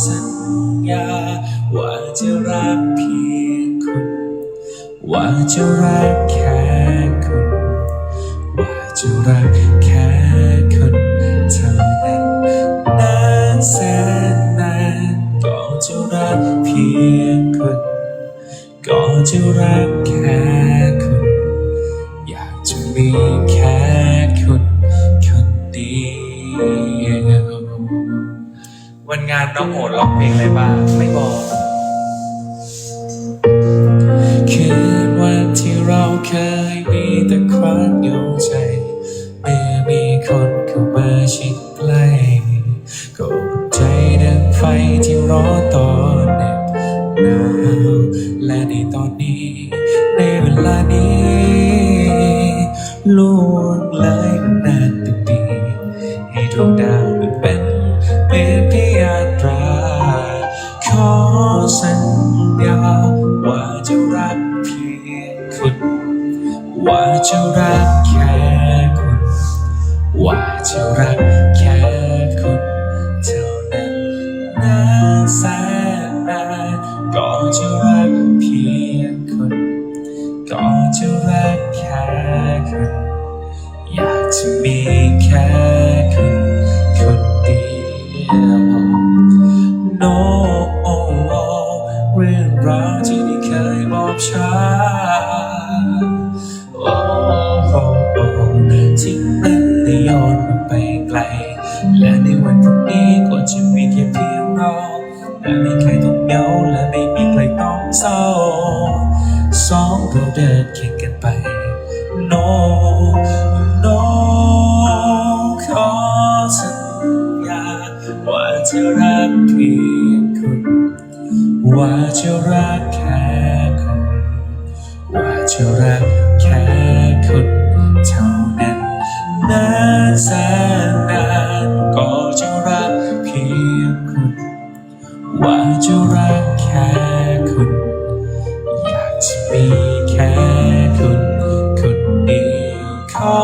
สัญญา ว่าจะรักเพียงคุณ ว่าจะรักแค่คุณ ว่าจะรักแค่คุณเท่านั้นนานแสนนานก็จะรักเพียงคุณก็จะรักแค่คุณอยากจะมีแค่ วันงานน้องโหดร้องเพลงอะไรบ้างไม่บอกคืนวันที่เราเคยมีแต่ความโยงใจ เมื่อมีคนเข้ามาชิดใกล้ก็อุ่นใจดังไฟที่รอตอนเหน็บหนาวและในตอนนี้ ในเวลานี้ล่วงเลย จะรักแค่คุณ ว่าจะรักแค่คุณเท่านั้นนานแสนนานก็จะรักเพียงคุณ ก็จะรักแค่คุณอยากจะมีแค่คุณคนเดียว No เรื่องราวที่ไม่เคยบอกช้า ที่มันได้ย้อนลงไปไกล และในวันพรุ่งนี้ก็จะมีแค่เพียงเราและไม่เคยต้องเหงาและไม่มีใครต้องเศร้าสองเราเดินเคียงกันไป No No ขอสัญญาว่าจะรักเพียงคุณว่าจะรักแค่คุณว่าจะรักแค่คุณเท่านั้น แสนนานก็จะรักเพียงคุณ ว่าจะรักแค่คุณ อยากจะมีแค่คุณ คนเดียวขอ